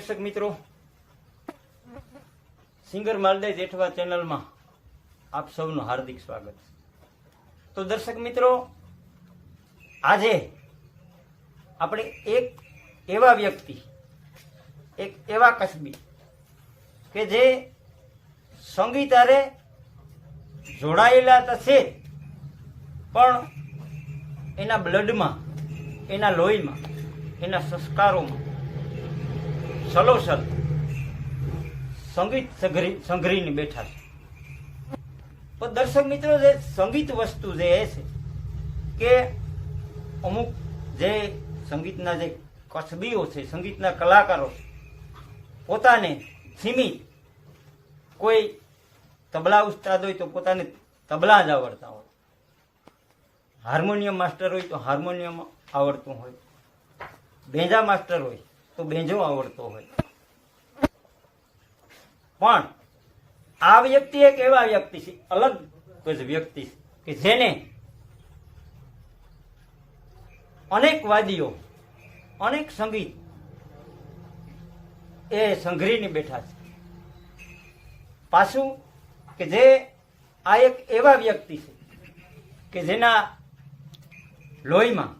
દર્શક મિત્રો, સિંગર માલદે જેઠવા ચેનલમાં આપ સૌનું હાર્દિક સ્વાગત તો દર્શક મિત્રો, આજે આપણે એક એવા વ્યક્તિ, એક એવા કસબી કે જે સંગીતારે જોડાયેલા તો છે, પણ એના બ્લડમાં, એના લોહીમાં, એના સંસ્કારોમાં સલોસલ સંગીત સંઘરી સંઘરીને બેઠા છે. પણ દર્શક મિત્રો, જે સંગીત વસ્તુ જે એ છે કે અમુક જે સંગીતના જે કસબીઓ છે, સંગીતના કલાકારો છે, પોતાને સીમિત કોઈ તબલા ઉસ્તાદ હોય તો પોતાને તબલા જ આવડતા હોય. હાર્મોનિયમ માસ્ટર હોય તો હાર્મોનિયમ આવડતું હોય. બેંજા માસ્ટર હોય તો બેંજો આવડતો હોય. પણ આ વ્યક્તિ એક એવા વ્યક્તિ છે, અલગ વ્યક્તિ કે જેને અનેક વાદીઓ, અનેક સંગીત એ સંઘરીને બેઠા છે. પાછું કે જે આ એક એવા વ્યક્તિ છે, કે જેના લોહીમાં,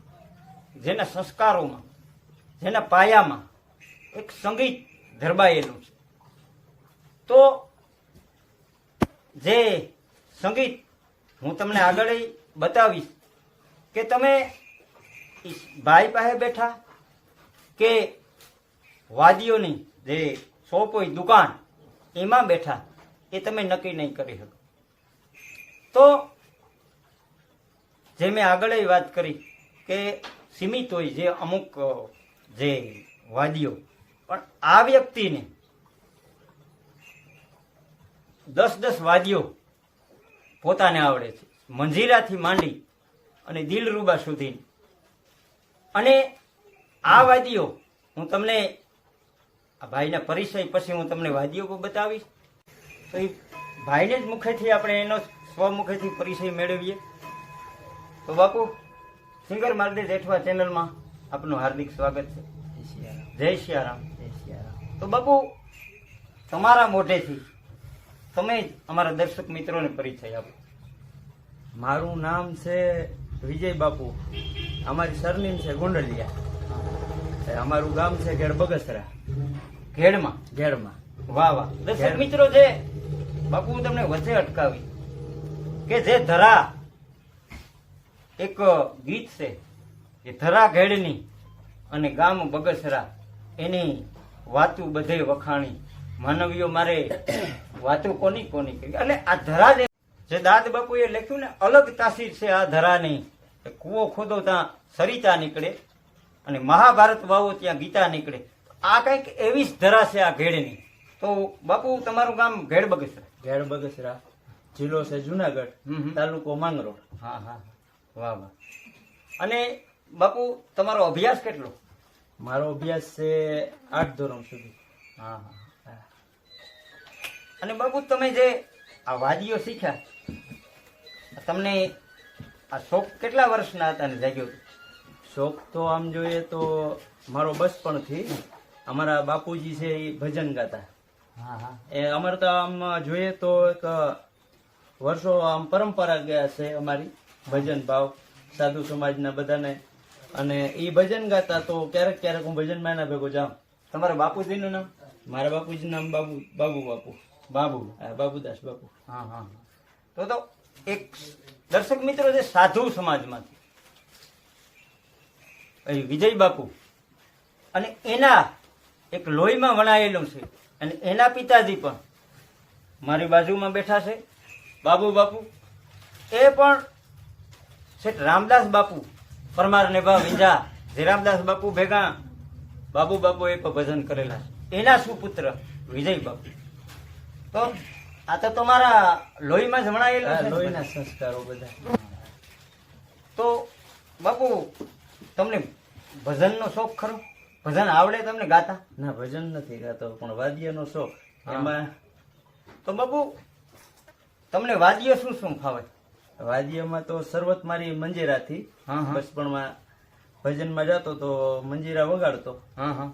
જેના સંસ્કારોમાં, જેના પાયામાં એક સંગીત ધરબાયેલું છે. તો જે સંગીત હું તમને આગળ બતાવીશ કે તમે ભાઈ પાસે બેઠા કે વાદીઓની જે શોપ હોય, દુકાન, એમાં બેઠા, એ તમે નક્કી નહીં કરી શકો. તો જે મેં આગળ વાત કરી કે સીમિત હોય જે અમુક જે વાદીઓ પણ આ વ્યક્તિને દસ દસ વાદીઓ પોતાને આવડે છે. મંજીરાથી માંડી અને દિલરૂબા સુધી. અને આ વાદીઓ હું તમને આ ભાઈના પરિચય પછી હું તમને પણ બતાવીશ. તો એ ભાઈને જ મુખેથી આપણે એનો સ્વમુખેથી પરિચય મેળવીએ. તો બાપુ, સિંગર માલદે જેઠવા ચેનલમાં આપનું હાર્દિક સ્વાગત છે. જય સિયારામ. જય સિયારામ તો બાપુ તમારા મોઢેથી તમે અમારા દર્શક મિત્રોને પરિચય આપો. મારું નામ છે વિજય બાપુ. અમારી સરનેમ છે ગોંડલિયા. એ અમારું ગામ છે ઘેડ બગસરા. ઘેડમાં? ઘેડમાં વાહ વાહ. દર્શક મિત્રો જે બાપુ હું તમને વચ્ચે અટકાવી કે જે ધરા એક ગીત છે એ ધરા ઘેડની અને ગામ બગસરા એની વાતું બધે વખાણી. માનવીઓ મારે વાતું કોની કોની કરી? એટલે આ ધરા જે દાદ બાપુએ લખ્યું ને અલગ તાસીર છે આ ધરાની. એ કૂવો ખોદો ત્યાં સરિતા નીકળે અને મહાભારત વાવો ત્યાં ગીતા નીકળે. આ કંઈક એવી જ ધરા છે આ ઘેડની. તો બાપુ તમારું ગામ ઘેડ બગસરા. ઘેડ બગસરા. જિલ્લો છે જુનાગઢ. તાલુકો માંગરોળ. હા હા. વાહ વાહ. અને બાપુ તમારો અભ્યાસ કેટલો? મારો અભ્યાસ છે આઠ ધોરણ સુધી. હા હા. અને બાપુ તમે જે આ વાદીઓ શીખ્યા તમને આ શોખ કેટલા વર્ષના હતા ને જાગ્યો શોખ તો આમ જોઈએ તો મારો બચપણથી અમારા બાપુજી છે એ ભજન ગાતા. હા હા. એ અમારે તો આમ જોઈએ તો એક વર્ષો આમ પરંપરા ગયા છે અમારી ભજન ભાવ. સાધુ સમાજના બધાને અને એ ભજન ગાતા તો ક્યારેક ક્યારેક હું ભજનમાં એના ભેગો જાઉં. તમારા બાપુજીનું નામ? મારા બાપુજી નામ બાબુ બાબુ બાપુ. બાબુ? હા, બાબુદાસ બાપુ. હા હા તો તો એક દર્શક મિત્રો છે સાધુ સમાજમાંથી. વિજય બાપુ. અને એના એક લોહીમાં વણાયેલું છે. અને એના પિતાજી પણ મારી બાજુમાં બેઠા છે. બાબુ બાપુ. એ પણ શેઠ રામદાસ બાપુ પરમાર નેભા વિંજા જીરામદાસ બાપુ ભેગા બાબુ બાપુ એ ભજન કરેલા એના સુપુત્ર વિજય બાપુ. તો આ તો તમારા લોહીમાં જ વણાયેલું ને લોહીના સંસ્કારો બધા. તો બાપુ તમને ભજનનો શોખ ખરો? ભજન આવડે તમને ગાતા? ના ભજન નથી ગાતો પણ વાદ્યનો શોખ. એમાં તો બાપુ તમને વાદ્ય શું શું ફાવે? વાદ્યમાં તો શરૂઆત મારી મંજીરાથી. બચપણમાં ભજનમાં જતો તો મંજીરા વગાડતો. હા હા.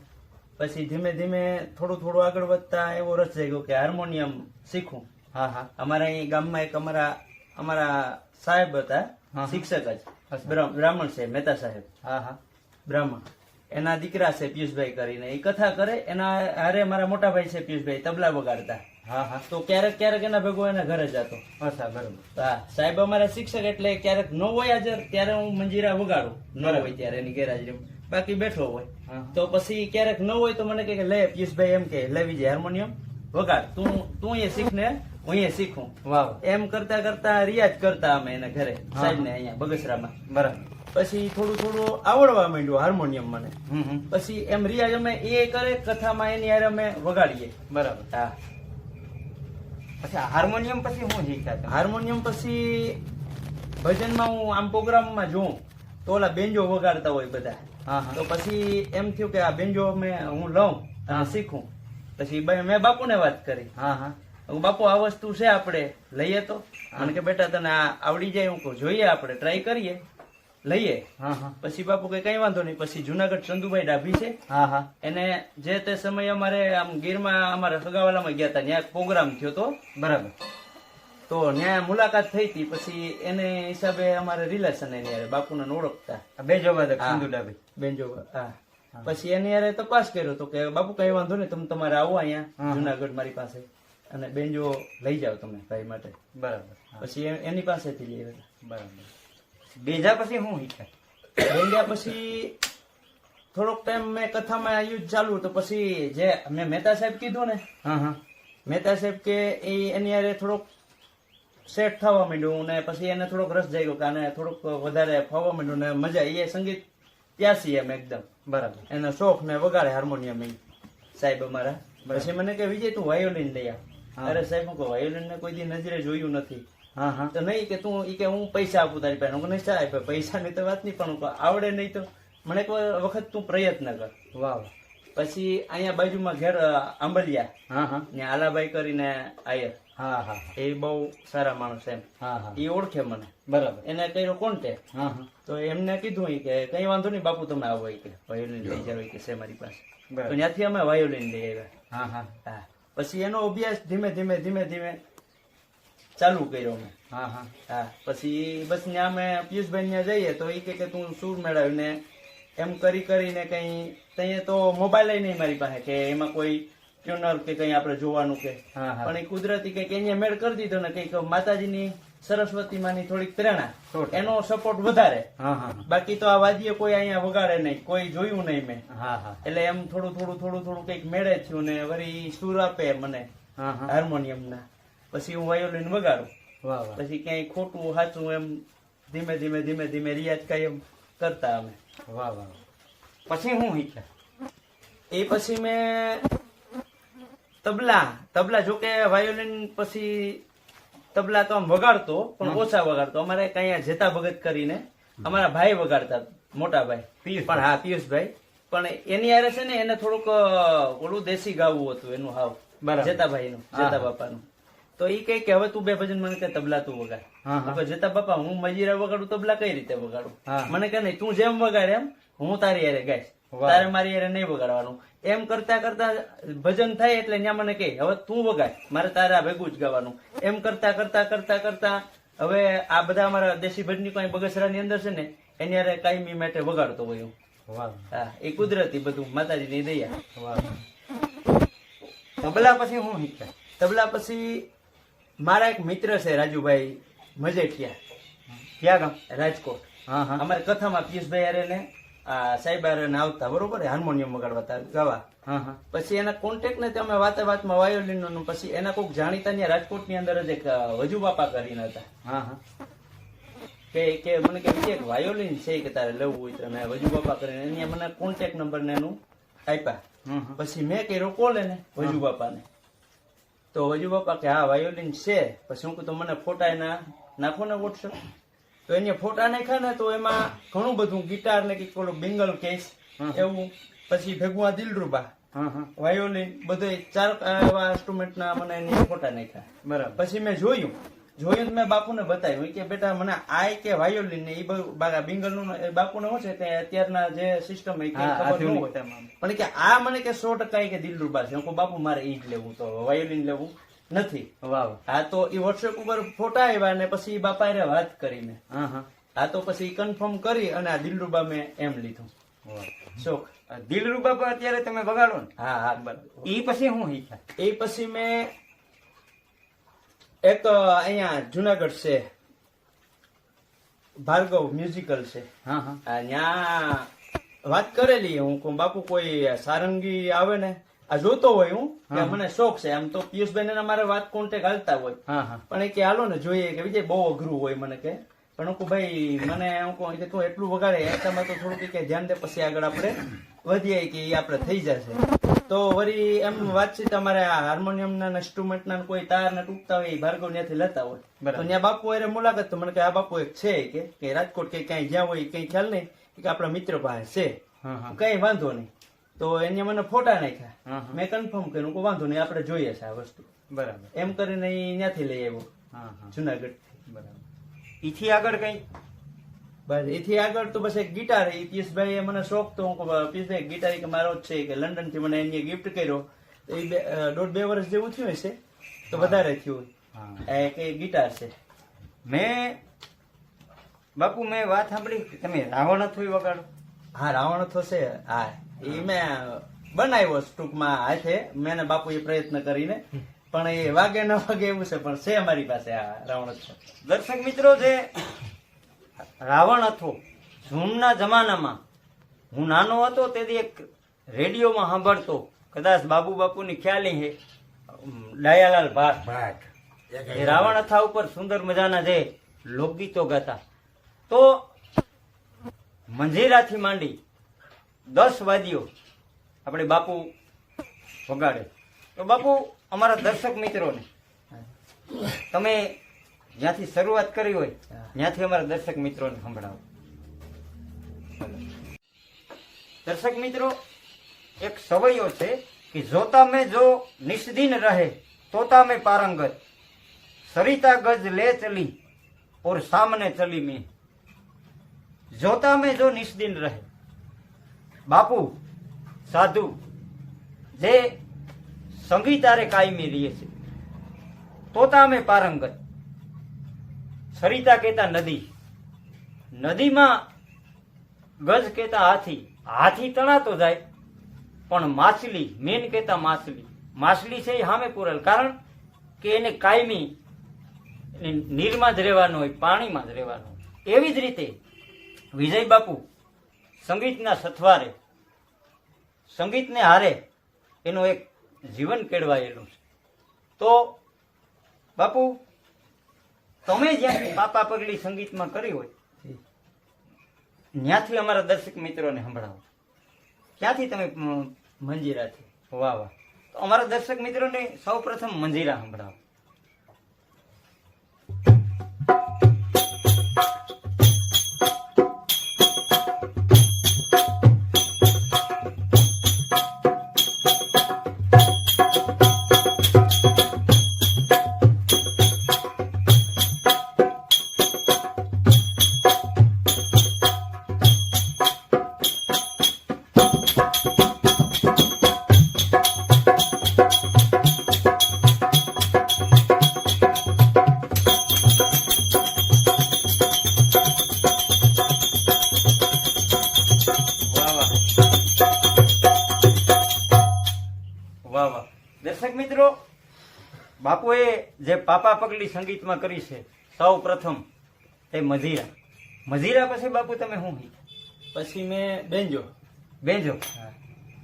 પછી ધીમે ધીમે થોડું થોડું આગળ વધતા એવો રસ ગયો કે હાર્મોનિયમ શીખું. હા હા. અમારા અહીં ગામમાં એક અમારા અમારા સાહેબ હતા. શિક્ષક જ. બ્રાહ્મણ છે મહેતા સાહેબ. હા હા. બ્રાહ્મણ. એના દીકરા છે પિયુષભાઈ કરીને. એ કથા કરે એના હારે મારા મોટા ભાઈ છે પિયુષભાઈ તબલા વગાડતા. હા હા. તો ક્યારેક ક્યારેક એના ભેગો એના ઘરે જતો. અચ્છા બરોબર. હા સાહેબ અમારા શિક્ષક એટલે ક્યારેક ન હોય હાજર ત્યારે હું મંજીરા વગાડું. ન હોય ત્યારે એની ગેરહાજરી. બાકી બેઠો હોય. તો પછી ક્યારેક ન હોય તો મને કે લે પિયુષભાઈ એમ કે લેવી જાય હાર્મોનિયમ વગાડ. તું તું અહીંયા શીખ ને હું અહીંયા શીખું. વાવ એમ કરતા કરતા રિયાજ કરતા અમે એના ઘરે સાહેબ ને અહીંયા બગસરામાં. બરાબર. પછી થોડું થોડું આવડવા માંડ્યું હાર્મોનિયમ મને. પછી એમ રિયાજ અમે એ કરે કથામાં એની યાર અમે વગાડીએ. બરાબર. હા. પછી હાર્મોનિયમ પછી હું શીખ્યા તમે? હાર્મોનિયમ પછી ભજનમાં હું આમ પ્રોગ્રામમાં જોઉં તો ઓલા બેન્જો વગાડતા હોય બધા. હા હા. તો પછી એમ થયું કે આ બેન્જો મેં હું લઉં. અને શીખું. પછી બ- મેં બાપુને વાત કરી. હા હા. હું બાપુ આ વસ્તુ છે આપણે લઈએ તો? અને કે બેટા તને આ આવડી જાય. હું જોઈએ આપણે ટ્રાય કરીએ. લઈએ. પછી બાપુ કે કઈ વાંધો નહીં. પછી જુનાગઢ ચંદુભાઈ ડાભી છે. હા હા. એને જે તે સમયે અમારે આમ ગીરમાં અમારે સગાવાલામાં ગયા હતા ત્યાં પ્રોગ્રામ થયો તો બરાબર. તો ત્યાં મુલાકાત થઈ હતી. પછી એને હિસાબે અમારે રિલેશન એની યારે બાપુને ઓળખતા. બે ચંદુ ડાભી. બેન બેનજો હા. પછી એની યારે તપાસ કર્યો તો કે બાપુ કઈ વાંધો નહીં તમે તમારે આવો અહીંયા જુનાગઢ મારી પાસે. અને બેનજો લઈ જાઓ તમે ભાઈ માટે. બરાબર. પછી એની પાસેથી લઈ બરાબર. બેજા પછી હું શીખ્યા ભેંડ્યા પછી થોડોક ટાઈમ મેં કથામાં આવ્યું ચાલુ તો પછી જે મેં મહેતા સાહેબ કીધું ને હા હા. મહેતા સાહેબ કે એ એની હારે થોડોક સેટ થવા માંડ્યું ને પછી એને થોડોક રસ જાગ્યો કે આને થોડુંક વધારે ફાવવા માંડ્યું ને મજા એ સંગીત ત્યાસી એમ એકદમ. બરાબર. એનો શોખ ને વગાડે હાર્મોનિયમ એ સાહેબ અમારા. પછી મને કે વિજય તું વાયોલિન લઈ આવ. અરે સાહેબ હું વાયોલિન ને કોઈ દી નજરે જોયું નથી. તો નહીં કે તું ઈ કે હું પૈસા આપું તારી પાસે. હું નહીં સાહેબ પૈસા ની તો વાત નહીં પણ આવડે નહીં તો મને એક વખત તું પ્રયત્ન કર. વાહ. પછી અહીંયા બાજુમાં ઘેર આંબલિયા. હા હા. ત્યાં આલાભાઈ કરીને આયર હા હા એ બહુ સારા માણસ એમ. હા હા. એ ઓળખે મને. બરાબર. એને કર્યો કોન્ટેક્ટ હા હા. તો એમને કીધું કે કઈ વાંધો નહીં બાપુ તમે આવો કે વાયોલિન લઈ જાવ કે છે મારી પાસે. તો ત્યાંથી અમે વાયોલિન લઈ આવ્યા. હા હા. હા. પછી એનો અભ્યાસ ધીમે ધીમે ધીમે ધીમે ચાલુ કર્યો મેં. હા હા. હા પછી બસ ત્યાં અમે પિયુષભાઈ ત્યાં જઈએ તો એ કે તું સૂર મેળવીને એમ કરી કરીને કઈ ત્યાં તો મોબાઈલ નહીં મારી પાસે કે એમાં કોઈ ટ્યુનર કે કઈ આપણે જોવાનું કે. પણ એ કુદરતી કંઈક અહીંયા મેળ કરી દીધો ને કંઈક માતાજીની સરસ્વતી માની થોડીક પ્રેરણા. એનો સપોર્ટ વધારે. હા હા બાકી તો આ વાદ્ય કોઈ અહીંયા વગાડે નહીં કોઈ જોયું નહીં મેં. હા હા. એટલે એમ થોડું થોડું થોડું થોડું કંઈક મેળે થયું ને વળી સુર આપે મને હા હા. હાર્મોનિયમ ના પછી હું વાયોલિન વગાડું. પછી ક્યાંય ખોટું સાચું એમ ધીમે ધીમે ધીમે ધીમે રિયાજ કાયમ કરતા અમે. વાહ વાહ. પછી હું શીખ્યા? એ પછી મેં તબલા તબલા જોકે વાયોલિન પછી તબલા તો આમ વગાડતો પણ ઓછા વગાડતો. અમારે કઈ જેતા ભગત કરીને અમારા ભાઈ વગાડતા મોટા ભાઈ. પણ હા પિયુષભાઈ. પણ એની આરે છે ને એને થોડુંક ઓલું દેશી ગાવું હતું એનું હાવ. જેતાભાઈ નું જેતા. બાપાનું. તો એ કઈ કે હવે તું બે ભજન મને કે તબલા તું વગાડ. જતા બાપા હું મજીરા વગાડું તબલા કઈ રીતે વગાડું? મને કે નહીં તું જેમ વગાડે એમ હું તારી યારે ગાઈશ. તારે મારી યારે નહીં વગાડવાનું. એમ કરતા કરતા ભજન થાય એટલે ત્યાં મને કહે હવે તું વગાડ મારે તારા ભેગું જ ગાવાનું. એમ કરતા કરતા કરતા કરતા હવે આ બધા અમારા દેશી ભજની કોઈ બગસરાની અંદર છે ને એની હારે કાયમી માટે વગાડતો હોય હું હા એ કુદરતી બધું માતાજીની દયા. તબલા પછી હું શીખ્યા? તબલા પછી મારા એક મિત્ર છે રાજુભાઈ મજેઠિયા. ક્યાં ગામ? રાજકોટ. હા હા. અમારે કથામાં પિયુષભાઈ અરે ને આ સાહેબ હારે આવતા બરોબર? હાર્મોનિયમ વગાડવા તા ગાવા. હા હા. પછી એના કોન્ટેક્ટ ને તમે વાતે વાતમાં વાયોલિનનું પછી એના કોઈક જાણીતા ત્યાં રાજકોટની અંદર જ એક વજુ બાપા કરીને હતા. હા હા. કે કે મને કે એક વાયોલિન છે કે તારે લેવું હોય તો? મેં વજુ બાપા કરીને એની મને કોન્ટેક્ટ નંબર ને એનું આપ્યા. પછી મેં કર્યો કોલ એને વજુ બાપાને. તો હજુ બાપા કે હા વાયોલિન છે. પછી હું તો મને ફોટા એના નાખો ને વોટ્સઅપ. તો એને ફોટા નાખ્યા ને તો એમાં ઘણું બધું ગિટાર ને કંઈક પેલું બિંગલ કેસ. એવું. પછી ભેગું આ દિલરૂબા હા હા વાયોલિન બધે ચાર એવા instrument ના મને એની ફોટા નાખ્યા. બરાબર. પછી મેં જોયું જોયું મેં બાપુને બતાવ્યું કે બેટા મને આય કે વાયોલિન ને એ બધું બાગા બિંગલનું ને બાપુને શું છે કે અત્યારના જે સિસ્ટમ એ ખબર ન હોય પણ કે આ મને કે સો ટકા કે દિલરુબા છે. હું બાપુ મારે ઈ જ લેવું તો વાયોલિન લેવું નથી. વાવ. હા તો એ વોટ્સએપ ઉપર ફોટા આવ્યા ને પછી બાપા એ વાત કરીને. હા તો પછી કન્ફર્મ કરી અને આ દિલરુબા મેં એમ લીધું. શોખ આ દિલરૂબા પર અત્યારે તમે વગાડો ને. હા હા બરાબર. એ પછી હું એ પછી મેં એક અહીંયા જુનાગઢ છે. ભાર્ગવ મ્યુઝિકલ છે. હા હા. આ વાત કરેલી હું કહું બાપુ કોઈ સારંગી આવે ને આ જોતો હોય હું કે મને શોખ છે. આમ તો પિયુષભાઈ ને મારે વાત કોન્ટેક હાલતા હોય. પણ એ કે હાલો ને જોઈએ. કે વિજય બહુ અઘરું હોય મને કે. પણ હું ભાઈ મને હું કહું કે તું એટલું વગાડે એટલામાં તો થોડુંક કે ધ્યાન દે પછી આગળ આપણે વધીએ કે એ આપણે થઈ જશે. તો વળી એમ વાતચીત અમારે આ હાર્મોનિયમ ના ઇન્સ્ટ્રુમેન્ટ ના કોઈ તાર ને તૂટતા હોય એ ભાર્ગવ ત્યાંથી લેતા હોય. તો ત્યાં બાપુ હારે મુલાકાત તો મને કે આ બાપુ એક છે કે કે રાજકોટ કે ક્યાંય જ્યાં હોય કઈ ખ્યાલ નહીં કે આપણા મિત્ર પાસે છે. હા હા. કઈ વાંધો નહીં. તો એને મને ફોટા નાખ્યા. મેં કન્ફર્મ કર્યું કે વાંધો નહીં આપણે જોઈએ છે આ વસ્તુ. બરાબર. એમ કરીને ત્યાંથી લઈ આવ્યો. જુનાગઢ બરાબર. ઈથી આગળ કઈ? બસ એથી આગળ તો બસ એક ગિટાર એ. પિયુષભાઈ મને શોખ તો હું પિયુષભાઈ ગિટાર કે મારો જ છે કે લંડનથી મને એને ગિફ્ટ કર્યો. એ દોઢ બે વર્ષ જેવું થયું હશે તો વધારે થયું એ કે ગિટાર છે. મેં બાપુ મેં વાત સાંભળી. તમે રાવણ અથોય વગાડો. હા રાવણ અથો છે. હા એ મેં બનાવ્યો ટૂંકમાં હાથે. મેં બાપુ એ પ્રયત્ન કરીને. પણ એ વાગે ન વાગે એવું છે પણ છે અમારી પાસે આ રાવણ દર્શક મિત્રો જે રાવણ હતો જૂનના જમાનામાં હું નાનો હતો તેથી એક રેડિયોમાં સાંભળતો કદાચ બાબુ બાપુની ખ્યાલી છે હે ડાયાલાલ ભાટ. ભાટ. એ રાવણ અથા ઉપર સુંદર મજાના જે લોકગીતો ગાતા. તો મંજીરાથી માંડી દસ વાદ્યો આપણે બાપુ વગાડે. તો બાપુ, અમારા દર્શક મિત્રોને, તમે જ્યાંથી શરૂઆત કરી હોય, ત્યાંથી અમારા દર્શક મિત્રોને સંભળાવો. દર્શક મિત્રો, એક સવયો છે કે જોતા મેં જો નિષ્દિન રહે, તોતા મેં પારંગત. સરિતા ગજ લે ચલી, ઓર સામને ચલી મેં. જોતા મેં જો નિષ્દિન રહે. બાપુ, સાધુ, જે સંગીતારે કાયમી રહીએ છે. તોતા મેં પારંગત. સરિતા કહેતા નદી. નદીમાં ગજ કહેતા હાથી. હાથી તણાતો જાય, પણ માછલી, મેન કહેતા માછલી. માછલી છે એ સામે પૂરેલ કારણ કે એને કાયમી નીરમાં જ રહેવાનું હોય, પાણીમાં જ રહેવાનું હોય. એવી જ રીતે વિજય બાપુ સંગીતના સથવારે, સંગીતને હારે એનું એક જીવન કેળવાયેલું છે. તો, બાપુ, તમે જ્યાંથી પાપા પગલી સંગીતમાં કરી હોય ત્યાંથી અમારા દર્શક મિત્રોને સંભળાવો. ક્યાંથી તમે મંજીરાથી? વાહ વાહ. તો અમારા દર્શક મિત્રોને સૌ પ્રથમ મંજીરા સંભળાવો. જે પાપા પગલી સંગીતમાં કરી છે સૌ પ્રથમ તે મજીરા મજીરા પછી બાપુ તમે શું? પછી મેં બેંજો. બેંજો?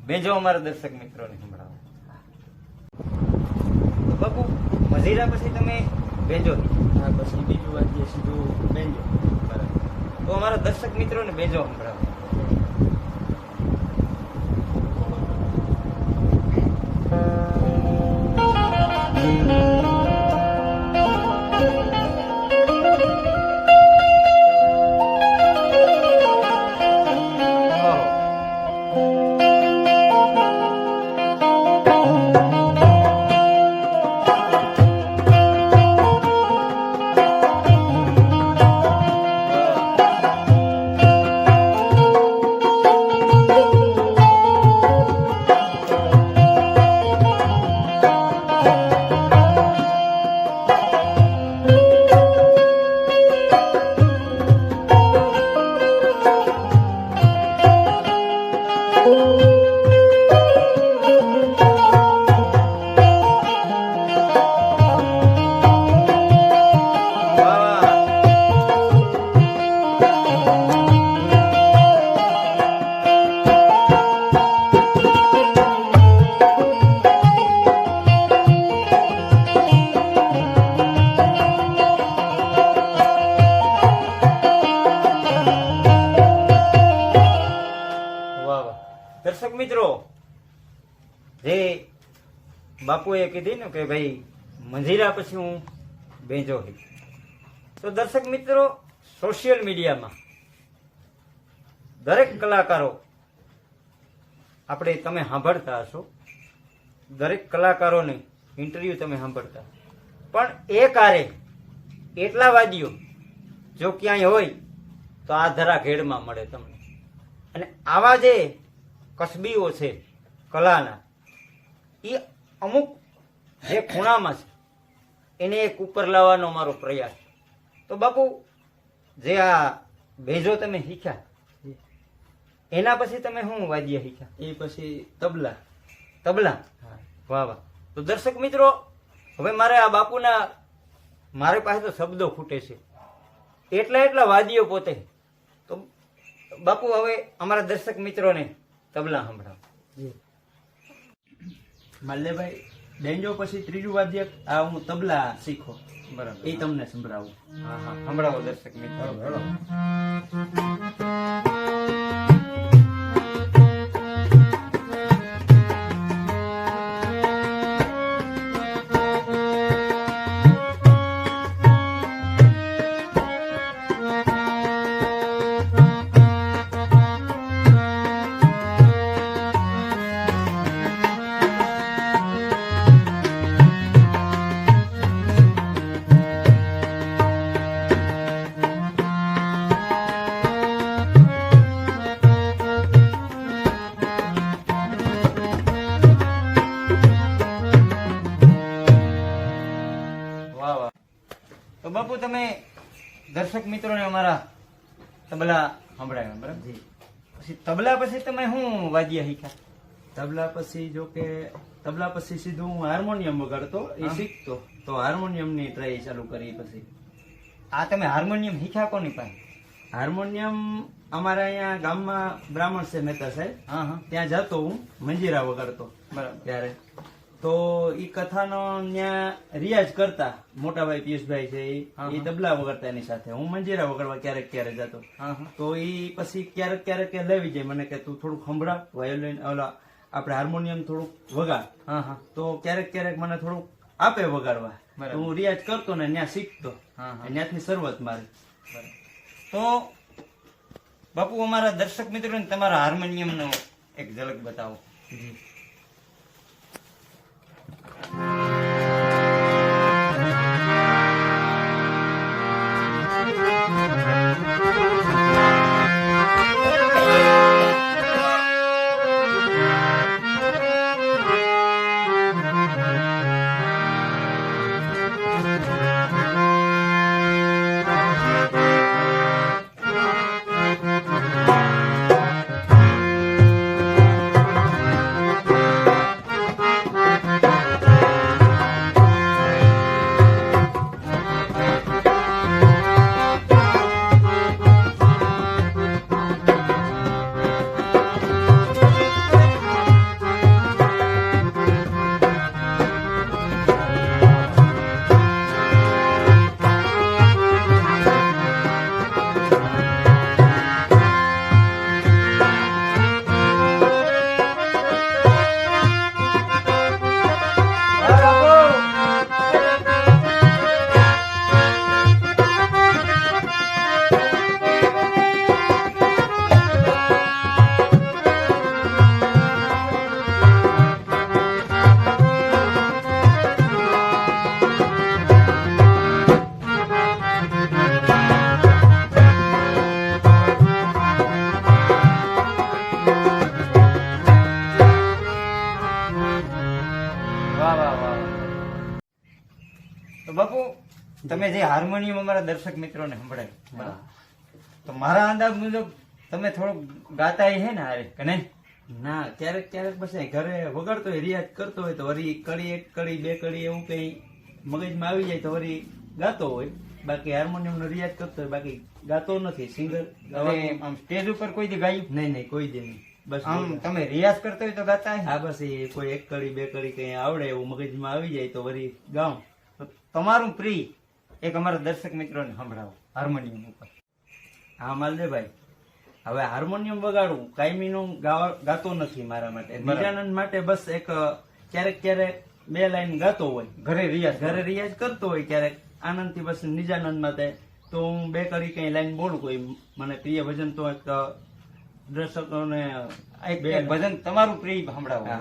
બેંજો અમારા દર્શક મિત્રોને સંભળાવો. બાપુ મજીરા પછી તમે બેંજો. હા પછી બીજું વાદ્ય સીધું બેંજો. બરાબર. તો અમારા દર્શક મિત્રોને બેંજો સંભળાવો. કીધી ને કે ભાઈ, મંજીરા પછી હું ભેંજો હઈ તો દર્શક મિત્રો સોશિયલ મીડિયામાં દરેક કલાકારો, આપણે તમે સાંભળતા હશો. દરેક કલાકારોને ઇન્ટરવ્યુ તમે સાંભળતા. પણ એ કારે એટલા વાદીઓ જો ક્યાંય હોય, તો આ ધરા ઘેડમાં મળે તમને. અને આવા જે કસબીઓ છે, કલાના એ અમુક જે ખૂણામાં છે એને એક ઉપર લાવવાનો મારો પ્રયાસ તો બાપુ જે આ ભેજો તમે શીખ્યા એના પછી તમે શું વાદ્ય શીખ્યા? એ પછી તબલા. તબલા? વાહ વાહ. તો દર્શક મિત્રો હવે મારે આ બાપુના મારી પાસે તો શબ્દો ખૂટે છે. એટલા એટલા વાદીઓ પોતે. તો બાપુ હવે અમારા દર્શક મિત્રોને તબલા સંભળાવો. જી. બેન્જો પછી ત્રીજું વાદ્ય આ હું તબલા શીખો. બરાબર. એ તમને સંભળાવું. હા હા. સંભળાવો દર્શક મિત્રો. તો બાપુ તમે દર્શક મિત્રોને અમારા તબલા સંભળાવ્યા બરાબર? જી. પછી તબલા પછી તમે શું વાદ્ય શીખ્યા? તબલા પછી જો કે તબલા પછી સીધું હું હાર્મોનિયમ વગાડતો એ શીખતો. તો હાર્મોનિયમની ટ્રાય ચાલુ કરી પછી. આ તમે હાર્મોનિયમ શીખ્યા કોની પાસે? હાર્મોનિયમ અમારા અહીંયા ગામમાં બ્રાહ્મણ છે મહેતા સાહેબ. હા હા. ત્યાં જતો હું મંજીરા વગાડતો. બરાબર. ત્યારે. તો ઈ કથાનો ત્યાં રિયાઝ કરતા મોટાભાઈ પિયુષભાઈ છે એ તબલા વગાડતા એની સાથે. હું મંજીરા વગાડવા ક્યારેક ક્યારેક જતો. તો એ પછી ક્યારેક ક્યારેક એ લેવી જાય. મને કે તું થોડુંક સંભળા વાયોલિન ઓલા આપણે હાર્મોનિયમ થોડુંક વગાડ. હા હા. તો ક્યારેક ક્યારેક મને થોડુંક આપે વગાડવા. તો હું રિયાઝ કરતો ને ત્યાં શીખતો. હા, હા. ત્યાંથી શરૂઆત મારી. તો બાપુ અમારા દર્શક મિત્રોને તમારા હાર્મોનિયમનો એક ઝલક બતાવો. વાહ તમે જે હાર્મોનિયમ અમારા દર્શક મિત્રોને સંભળાય બરાબર? તો મારા અંદાજ મુજબ તમે થોડુંક ગાતા હે ને હારે કે નહીં? ના ક્યારેક ક્યારેક પછી ઘરે વગાડતો હોય રિયાઝ કરતો હોય તો વળી કડી એક કડી બે કડી એવું કઈ મગજમાં આવી જાય તો વળી ગાતો હોય. બાકી હાર્મોનિયમ નો રિયાઝ કરતો હોય બાકી ગાતો નથી સિંગર આમ સ્ટેજ ઉપર કોઈ દી ગાયું? નહીં નહીં કોઈ દી નહીં. બસ આમ તમે રિયાઝ કરતો હોય તો ગાતા હે બસ એ કોઈ એક કડી બે કડી કઈ આવડે એવું મગજમાં આવી જાય તો વળી ગાઉં. તમારું પ્રિય એક અમારા દર્શક મિત્રોને સંભળાવો હાર્મોનિયમ ઉપર. હા માલદેભાઈ હવે હાર્મોનિયમ વગાડવું કાયમીનું ગાતો નથી મારા માટે. નિજાનંદ માટે બસ એક ક્યારેક ક્યારેક બે લાઈન ગાતો હોય. ઘરે રિયાઝ ઘરે રિયાઝ કરતો હોય ક્યારેક. આનંદથી બસ નિજાનંદ માટે તો હું બે કરી કઈ લાઈન બોલું કોઈ. મને પ્રિય ભજન તો એક દર્શકોને ભજન તમારું પ્રિય સંભળાવો. હા,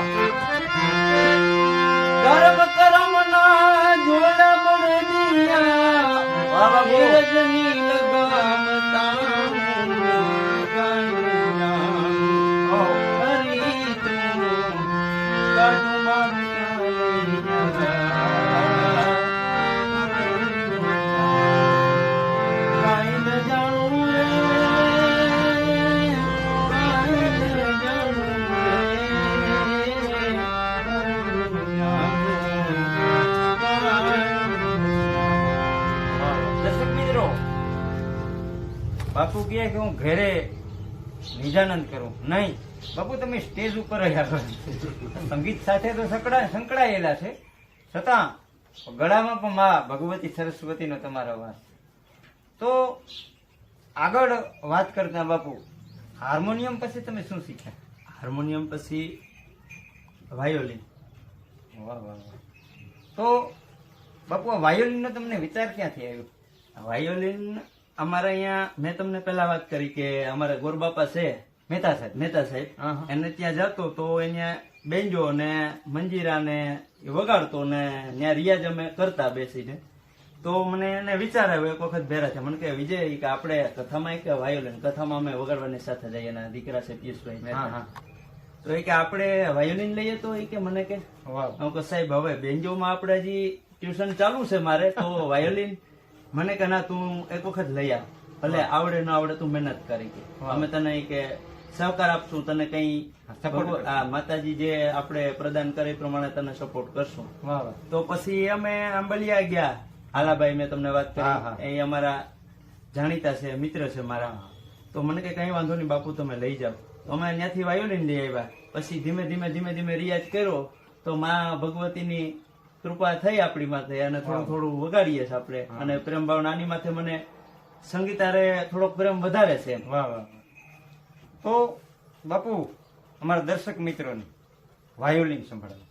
નિજાનંદ કરું. નહીં. બાપુ તમે સ્ટેજ ઉપર જ આવો સંગીત સાથે તો સંકળા સંકળાયેલા છે. છતાં ગળામાં પણ મા ભગવતી સરસ્વતીનો તમારો વાસ તો આગળ વાત કરતા બાપુ હાર્મોનિયમ પછી તમે શું શીખ્યા? હાર્મોનિયમ પછી વાયોલિન. વાહ વાહ વાહ. તો બાપુ વાયોલિનનો તમને વિચાર ક્યાંથી આવ્યો? વાયોલિન અમારા અહીંયા મેં તમને પહેલા વાત કરી કે અમારા ગોરબાપા છે મહેતા સાહેબ મહેતા સાહેબ. એને ત્યાં જતો તો અહીંયા બેન્જો ને મંજીરા ને વગાડતો ને ત્યાં રિયાજ અમે કરતા બેસીને. તો મને એને વિચાર આવ્યો એક વખત ભેરા છે મને કે વિજય કે આપણે કથામાં કે વાયોલિન કથામાં અમે વગાડવાની સાથે જઈએ. એના દીકરા છે પિયુષભાઈ તો એ કે આપણે વાયોલિન લઈએ તો? એ કે મને કે સાહેબ હવે બેન્જોમાં આપણે હજી ટ્યુશન ચાલુ છે મારે તો વાયોલિન મને કે ના તું એક વખત લઈ આવ. ભલે આવડે ન આવડે તું મહેનત કરી કે. અમે તને કે સહકાર આપશું તને કઈ માતાજી જે આપણે પ્રદાન કરે પ્રમાણે તને સપોર્ટ કરશું. તો પછી અમે આંબલિયા ગયા. હાલાભાઈ મેં તમને વાત. કરી. એ અમારા જાણીતા છે મિત્ર છે મારા. તો મને કે કઈ વાંધો નહીં બાપુ તમે લઈ જાઓ. અમે ત્યાંથી વાયોલિન લઈ આવ્યા. પછી ધીમે ધીમે ધીમે ધીમે રિયાઝ કર્યો. તો મા ભગવતીની કૃપા થઈ આપણી માથે અને થોડું થોડું વગાડીએ છીએ આપણે. અને પ્રેમ ભાવ નાની માથે મને સંગીતારે થોડોક પ્રેમ વધારે છે વાહ વાહ. તો બાપુ અમારા દર્શક મિત્રોને વાયોલિન સંભળાવો.